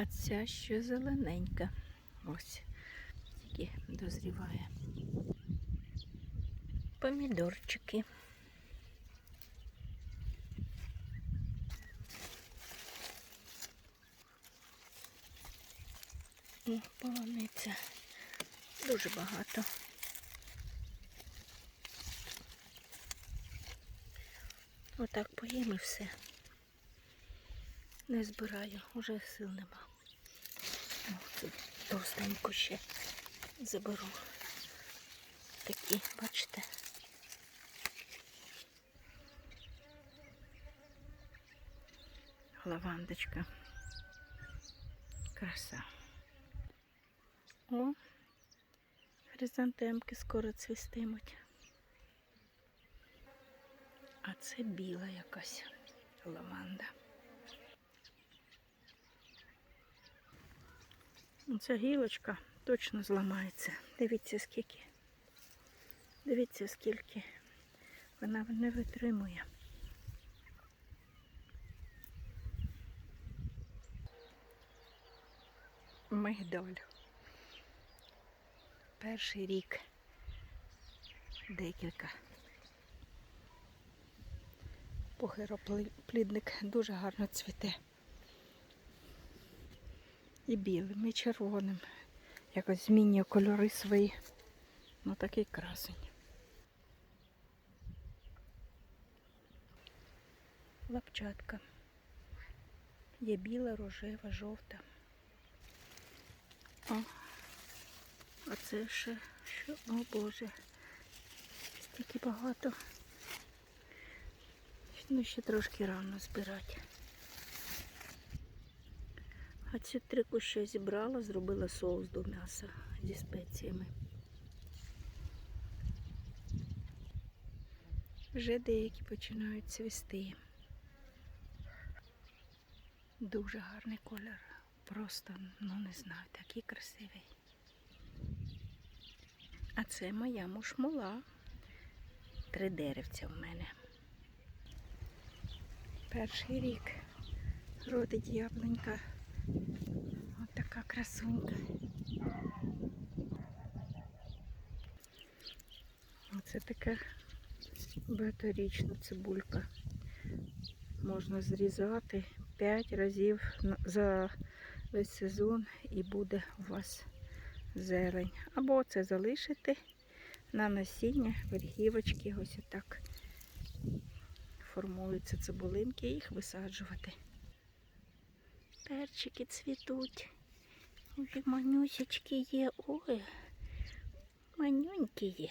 А ця ще зелененька. Ось тільки дозріває. Помідорчики. Полуниця. Дуже багато. Отак поїм і все. Не збираю, уже сил нема. О, це товстенько ще заберу. Такі, бачите. Лавандочка. Краса. О, хризантемки скоро цвістимуть. А це біла якась лаванда. Ця гілочка точно зламається. Дивіться скільки. Дивіться скільки. Вона не витримує. Мигдаль. Перший рік. Декілька. Похироплідник дуже гарно цвіте. І білим, і червоним. Якось змінює кольори свої. Ну такий красень. Лапчатка. Є біла, рожева, жовта. О, а це ще що? О Боже. Стільки багато. Ну, ще трошки рано збирати. А ці три куща зібрала, зробила соус до м'яса зі спеціями. Вже деякі починають цвісти. Дуже гарний колір. Просто, ну не знаю, такий красивий. А це моя мушмула. Три деревця в мене. Перший рік родить яблунька. Ось така красунька. Оце така багаторічна цибулька. Можна зрізати 5 разів за весь сезон і буде у вас зелень. Або це залишити на насіння, верхівочки, ось отак формуються цибулинки, їх висаджувати. Перчики цвітуть. Ой, манюсечки є. Ой, манюнькі є.